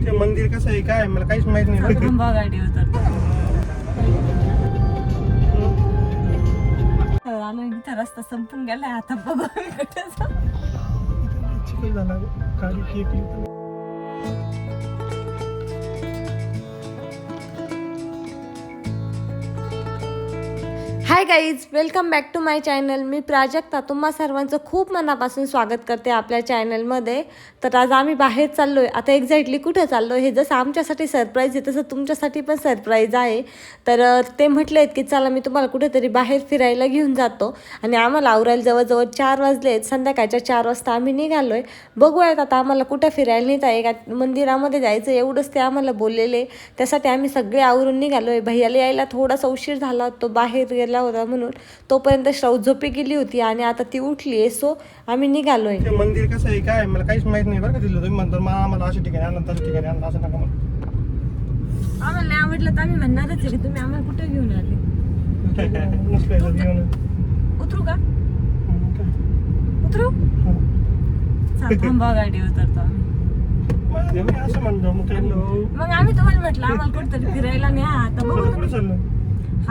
ते मंदिर कसं आहे काय मला काहीच माहीत नाही. थांबा गाडी उतरतो. रस्ता संपून गेलाय आता बघू झाला गाडी hi guys welcome back to my channel मी प्राजक्ता. तुम्हा सर्वांचं खूप मनापासून स्वागत करते आपल्या चॅनलमध्ये तर आज आम्ही बाहेर चाललो आहे आता एक्झॅक्टली कुठं चाललो हे जसं आमच्यासाठी सरप्राईज आहे तसं तुमच्यासाठी पण सरप्राईज आहे. तर ते म्हटले आहेत की चला मी तुम्हाला कुठेतरी बाहेर फिरायला घेऊन जातो. आणि आम्हाला आवरायला जवळजवळ चार वाजले आहेत. संध्याकाळच्या चार वाजता आम्ही निघालो आहे बघूयात आता आम्हाला कुठं फिरायला नेता एका का मंदिरामध्ये जायचं एवढंच ते आम्हाला बोललेले. त्यासाठी आम्ही सगळे आवरून निघालो आहे भैयाला यायला थोडासा उशीर झाला तो बाहेर गेला होता म्हणून तोपर्यंत श्रव झोपी गेली होती आणि आता ती उठली आहे. सो आम्ही निघालो आहे ते मंदिर कसं आहे काय मला काहीच माहीत नाही बरं का तिथलं. तुम्ही म्हणतो मग आम्हाला अशा ठिकाणी आणलं तशा ठिकाणी आणलं असं नका म्हणू. आम्हाला नाही आवडलं तर आम्ही म्हणणारच आहे की तुम्ही आम्हाला कुठे घेऊन आले. उतरू का? उतरू? हो. चल, थांबा गाडी उतरतो आम्ही. मग म्हणतो मग आम्ही तुम्हाला म्हटलं आम्हाला कुठेतरी फिरायला न्या आता बघू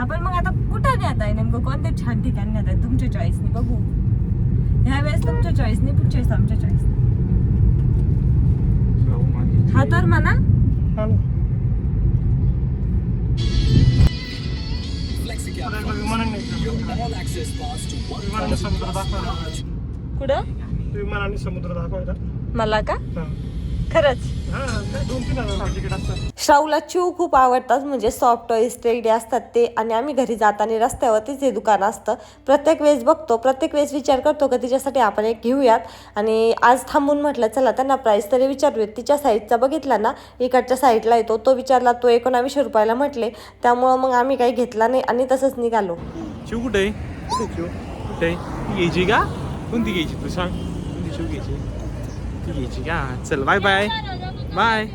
कुठं तुम्ही चाललं हा पण मग आता कुठं नेत आहे? नेमकं कोणत्या छान ठिकाणी नेत आहे? तुमच्या चॉईसने बघू. ह्या वेळेस तुमच्या चॉईसने पुढच्या वेळेस आमच्या चॉईसने हा तर म्हणा. हा कुठं? विमानाने समुद्र दाखवायला मला का? हा. खरंच. हा, श्रावला चिव खूप आवडतात म्हणजे सॉफ्ट टॉईज टेडी असतात ते. आणि आम्ही घरी जाताना रस्त्यावरतीच हे दुकान असतं. प्रत्येक वेळेस बघतो प्रत्येक वेळेस विचार करतो का तिच्यासाठी आपण एक घेऊयात. आणि आज थांबून म्हटलं चला त्यांना प्राईस तरी विचारूयात तिच्या साईडचा बघितला ना इकडच्या साईडला येतो. तो विचारला तो एकोणावीसशे रुपयाला म्हटले. त्यामुळं मग आम्ही काही घेतला नाही आणि तसंच निघालो. शिव कुठे? ती घ्यायची का? कोणती घ्यायची तू सांग. कोणती शिव घ्यायची? ती घ्यायची का चल बाय बाय बाय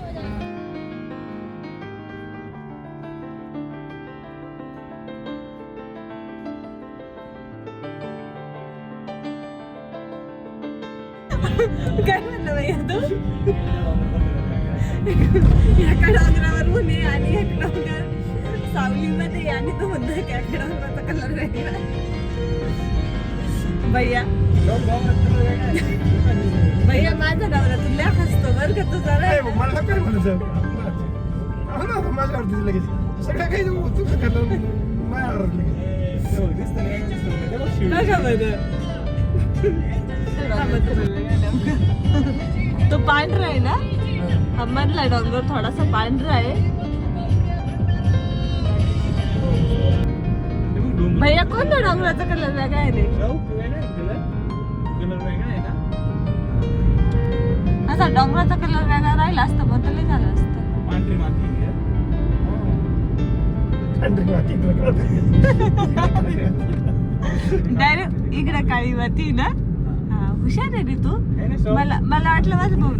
काय म्हणलं बाई तू एका डोंगरावर म्हणे आणि एक डोंगर सावलीमध्ये आणि तो म्हणतो की एका डोंगराचा कलर वेगळा भैया भैया माझा नवरा तुला हसतो बरं का तुझा काय मग मला काय म्हणायचं हो ना माझ्यावरती लगेच. सगळं काही तुझं करणार? माझ्यावर लगेच. नका बरं तो पांढरा आहे ना? हा. मधला डोंगर थोडासा पांढरा आहे. भैया कोणत्या डोंगराचा कलर वेगळा आहे रे? असा डोंगराचा कलर वेगळा राहिला असता तरी झालं असतं. डायरेक्ट इकडे काळी माती ना? हा. हुशार आहे रे तू. मला मला वाटलं माझं भाऊ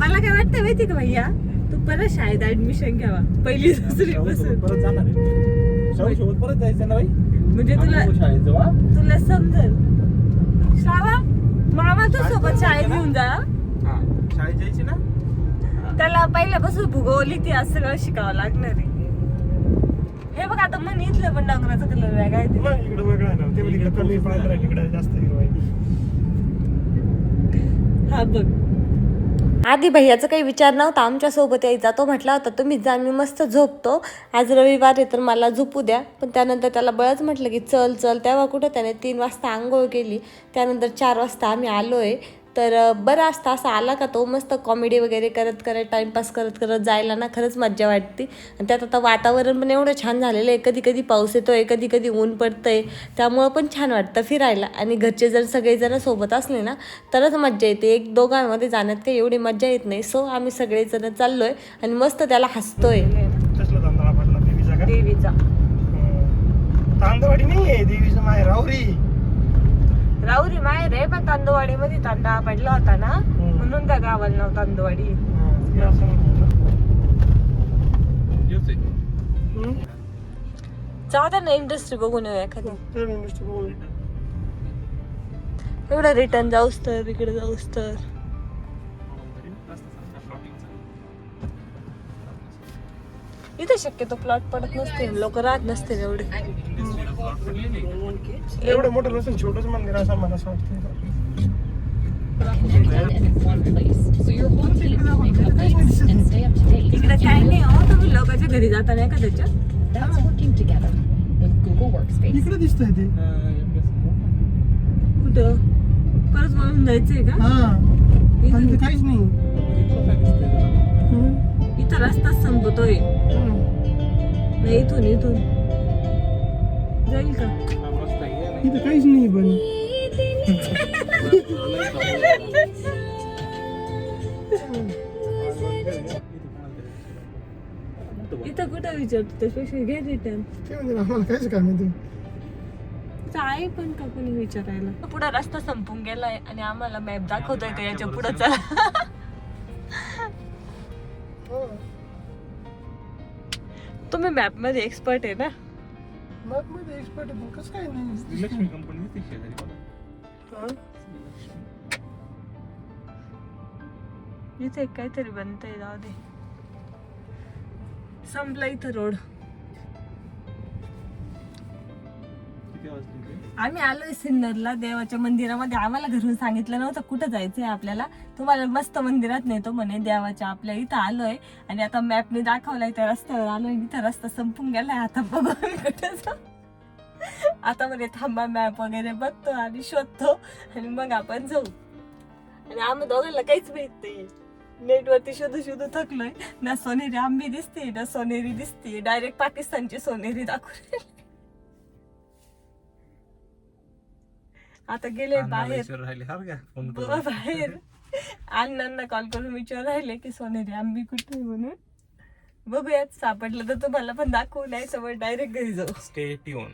मला काय वाटतं माहिती का भैया? तू परत शाळेत ऍडमिशन घ्यावा. पहिली दुसरी परत जाणार परत जायचं ना म्हणजे तुला? तुला समजेल. श्रावा मामा तू सोबत शाळेत घेऊन जा. हा शाळेत जायची ना? त्याला पहिल्यापासून भूगोल इतिहास सगळं शिकावं लागणार आहे. हे बघ आता मन इथलं पण डोंगराचा कलर वेगळा आहे ते. मग इकडं वेगळं आहे ना. ते इकडं कमी पांढरा आहे इकडं जास्त हिरवा आहे. हा बघ. आधी भैयाचा काही विचार नव्हता आमच्यासोबत यायचा. तो म्हटला होता तुम्हीच जा मी मस्त झोपतो. आज रविवार आहे तर मला झोपू द्या. पण त्यानंतर त्याला बळच म्हटलं की चल चल. तेव्हा कुठं त्याने तीन वाजता आंघोळ केली. त्यानंतर चार वाजता आम्ही आलो आहे तर अं, बरं असतं. असं आला का तो मस्त कॉमेडी वगैरे करत करत टाईमपास करत करत जायला ना खरंच मज्जा वाटते. आणि त्यात आता वातावरण पण एवढं छान झालेलं आहे. कधी कधी पाऊस येतोय कधी कधी ऊन पडतंय. त्यामुळं पण छान वाटतं फिरायला. आणि घरचे जर सगळेजण सोबत असले ना तरच मज्जा येते. एक दोघांमध्ये जाण्यात काही एवढी मज्जा येत नाही. सो आम्ही सगळेजण चाललोय आणि मस्त त्याला हसतोय. देवीचा देवीचा. हं. तांदवाडी नाही आहे देवीचं माहेर राहुरी माहेर आहे पण तांदूवाडी मध्ये तांदळा पडला होता ना म्हणून त्या गावाला नाव तांदूवाडी? जाऊ द्या ना इंडस्ट्री बघून येऊ एखादी. नुसतं बोल. एवढं रिटर्न जाऊस तर इकडे जाऊस तर. इथे शक्यतो प्लॉट पडत नसते. लोक राहत नसते एवढे. एवढं मोठं नसेल छोटंच मंदिर असं मला असं वाटतं. इकडे काय नाही हो तुम्ही लोकांच्या घरी जाता नाही का त्याच्यात. इकडे दिसतंय ते. कुठं? परत वळून जायचंय का? हा. काहीच नाही. इथं रस्ता संपतोय. नाही इथून इथून. जाईल का? इथं काहीच नाही पण. इथं कुठं विचारतो? त्यापेक्षा घे रिटर्न ते म्हणजे आम्हाला काहीच काम आहे ते आहे पण का कोणी विचारायला? पुढे रस्ता संपून गेलाय आणि आम्हाला मॅप दाखवतोय का याच्यापुढे चला. तुम्ही मॅपमध्ये एक्सपर्ट आहे ना मॅपमध्ये एक्सपर्ट आहे कसं काय नाही लक्ष्मी कंपनी दिसते शेजारी मला. हा? इथे काहीतरी बनतंय जाऊ दे संपला इथं रोड आम्ही आलोय सिन्नरला देवाच्या मंदिरामध्ये. आम्हाला घरून सांगितलं नव्हतं कुठं जायचंय आपल्याला. तुम्हाला मस्त मंदिरात नेतो म्हणे देवाच्या आपल्या इथं आलोय. आणि आता मॅपने दाखवलाय त्या रस्त्यावर आलोय. इथं रस्ता संपून गेलाय. आता बघू कुठं आता म्हणे थांबा मॅप वगैरे बघतो आणि शोधतो. आणि मग आपण जाऊ. आणि आम्ही दोघांना काहीच भेट नाही नेटवरती शोधू शोधू थकलोय. ना सोनेरी आंबी दिसते ना सोनेरी दिसते. डायरेक्ट पाकिस्तानची सोनेरी दाखवली आता गेले बाहेर. राहिले हा का? फोन बुवा बाहेर. अण्णांना कॉल करून विचार राहिले की सोनेरी आंबी कुठे आहे म्हणून? बघूयात सापडलं तर तुम्हाला पण दाखवू नाही समोर डायरेक्ट घरी जाऊ. स्टे ट्यून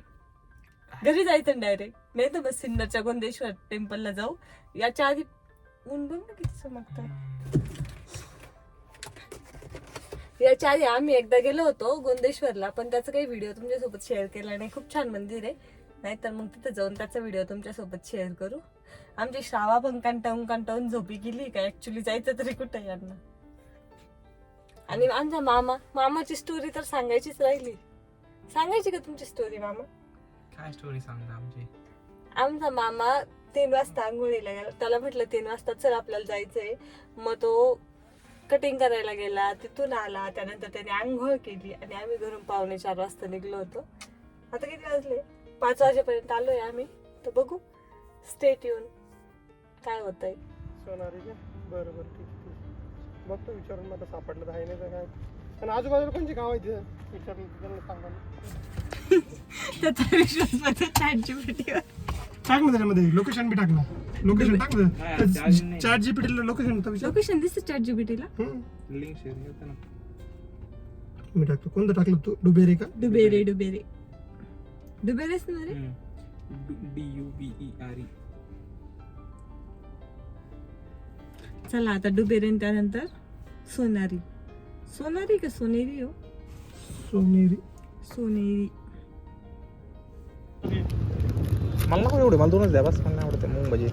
घरी जायचं डायरेक्ट नाही तर बस सिन्नरच्या गोंदेश्वर टेम्पलला जाऊ. याच्या आधी ऊन बघ ना किती चमकतं याच्या आधी आम्ही एकदा गेलो होतो गोंदेश्वरला पण त्याचा काही व्हिडिओ तुमच्यासोबत शेअर केला नाही. खूप छान मंदिर आहे. नाहीतर मग तिथे जाऊन त्याचा व्हिडिओ तुमच्यासोबत शेअर करू. आमची श्रावा पण कंटाळून कंटाळून झोपी गेली का? ऍक्च्युली जायचं तरी कुठं यांना? आणि आमचा मामा मामाची स्टोरी तर सांगायचीच राहिली. सांगायची का तुमची स्टोरी मामा? काय स्टोरी सांगता आमची? आमचा मामा तीन वाजता आंघोळीला गेला. त्याला म्हटलं तीन वाजता चल आपल्याला जायचंय. मग तो कटिंग करायला गेला. तिथून आला. त्यानंतर त्याने आंघोळ केली. आणि आम्ही घरून पावणे चार वाजता निघलो होतो. आता किती वाजले? पाच वाजेपर्यंत आलोय आम्ही. तर बघू. स्टेट येऊन काय होतंय. सोनारी का? बरं बरं. ठीक आहे, ठीक. आहे. बघतो विचारून मग आता सापडलं तर आहे नाही तर काय. आणि आजूबाजूला कोणची गाव आहे तिथं विचारलं तर त्यांना सांगा. त्याचा विश्वास माझ्या चॅटजीपीटीवर टाक ना त्याच्यामध्ये. लोकेशन बी टाक ना. लोकेशन टाक ना. चार जीपीटीला लोकेशन तर विचार. लोकेशन दिसतं चॅटजीपीटीला हम्म. लिंक शेअर मी टाकतो. कोणतं टाकलं तू? डुबेरे का? डुबेरे डुबेरे ना रे D U B E R E चला आता डुबेरे आणि त्यानंतर सोनारी. सोनारी का सोनेरी हो? सोनेरी. सोनेरी. मला नको एवढे मला दोनच द्या बस मला आवडते मूग भजी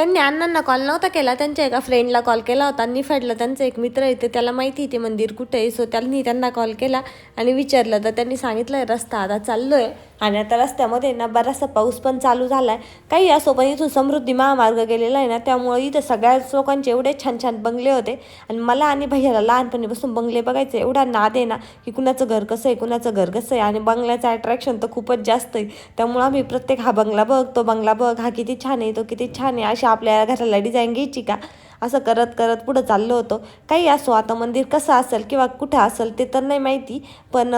त्यांनी अण्णांना कॉल नव्हता केला. त्यांच्या एका फ्रेंडला कॉल केला होता. निफाडला त्यांचा एक मित्र आहे. ते त्याला माहिती आहे ते मंदिर कुठे आहे. सो त्यांनी त्यांना कॉल केला आणि विचारलं. तर त्यांनी सांगितलं रस्ता आता चाललोय आणि आता रस्त्यामध्ये ना बराचसा पाऊस पण चालू झाला आहे काही असो पण इथून समृद्धी महामार्ग गेलेला आहे ना त्यामुळे इथं सगळ्याच लोकांचे एवढे छान छान बंगले होते आणि मला आणि भैयाला लहानपणीपासून बंगले बघायचे. एवढा नाद आहे ना की कुणाचं घर कसं आहे कुणाचं घर कसं आहे आणि बंगल्याचं अट्रॅक्शन तर खूपच जास्त आहे. त्यामुळं आम्ही प्रत्येक हा बंगला बघ तो बंगला बघ. हा किती छान आहे तो किती छान आहे. अशा आपल्या घराला डिझाईन घ्यायची का? असं करत करत पुढं चाललो होतो. काही असो आता मंदिर कसं असेल किंवा कुठं असेल ते तर नाही माहिती पण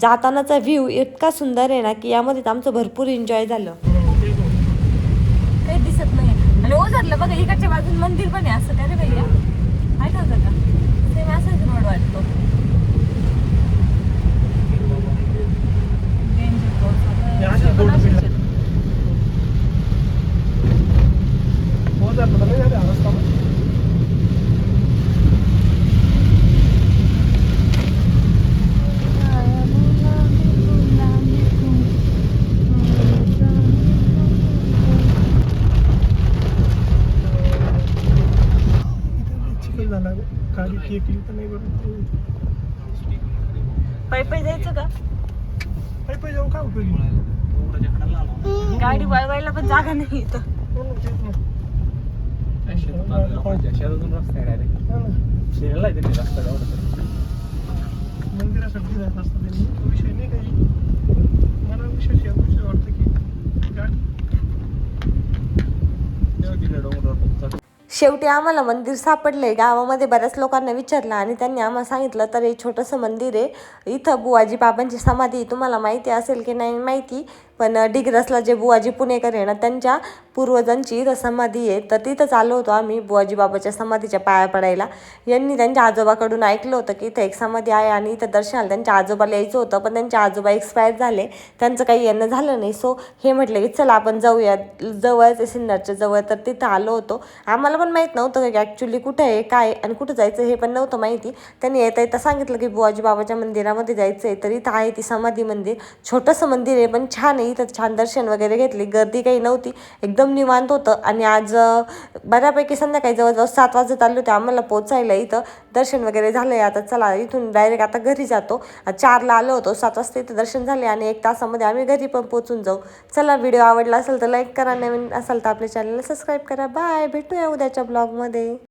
जातानाचा व्ह्यू इतका सुंदर आहे ना की यामध्ये आमचं भरपूर एन्जॉय झालं. काही दिसत नाही. आणि ओझरलं बघा इकडच्या बाजून मंदिर पण आहे. असं काय रे भैया? काय ठेवतं झाला. गाडी टेकली तर नाही बरं. पायी पायी जायचं का? पायी पायी जाऊन काय उपयोगी गाडी वळवायला पण जागा नाही इथं. शेतातून रस्ता आहे डायरेक्ट हो आहे त्यांनी रस्ता एवढा मंदिरासाठी जात असतात त्यांनी तो विषय नाही काही मला विशेष या विषय वाटतं की गाडी तिकडे डोंगरावर शेवटी आम्हाला मंदिर सापडले गावामध्ये बऱ्याच लोकांना विचारलं आणि त्यांनी आम्हाला सांगितलं तर हे छोटंसं मंदिर आहे. इथं बुवाजी बाबांची समाधी तुम्हाला माहिती असेल की नाही माहिती? पण डिग्रसला जे बुवाजी पुणेकर आहे ना त्यांच्या पूर्वजांची इथं समाधी आहे. तर तिथंच आलो होतो आम्ही बुवाजी बाबाच्या समाधीच्या पाया पडायला. यांनी त्यांच्या आजोबाकडून ऐकलं होतं की इथं एक समाधी आहे आणि इथं दर्शनाला त्यांच्या आजोबाला यायचं होतं. पण त्यांचे आजोबा एक्सपायर झाले. त्यांचं काही येणं झालं नाही. सो हे म्हटलं की चला आपण जाऊया. जवळच आहे सिन्नरच्या जवळ. तर तिथं आलो होतो. आम्हाला पण माहीत नव्हतं की ॲक्च्युली कुठं आहे काय आणि कुठं जायचं हे पण नव्हतं माहिती. त्यांनी येता येता सांगितलं की बुवाजी बाबाच्या मंदिरामध्ये जायचं आहे तर इथं आहे ती समाधी मंदिर. छोटंसं मंदिर आहे पण छान आहे. इथं छान दर्शन वगैरे घेतली. गर्दी काही नव्हती. एकदम निवांत होतं. आणि आज बऱ्यापैकी संध्याकाळी जवळजवळ सात वाजत आले होते. आम्हाला पोचायला इथं दर्शन वगैरे झालं आहे आता चला इथून डायरेक्ट आता घरी जातो. चारला आलो होतो. सात वाजता इथं दर्शन झाले आणि एक तासामध्ये आम्ही घरी पण पोचून जाऊ. चला व्हिडिओ आवडला असेल तर लाईक करा. नवीन असाल तर आपल्या चॅनलला सबस्क्राईब करा. बाय भेटूया उद्याच्या ब्लॉगमध्ये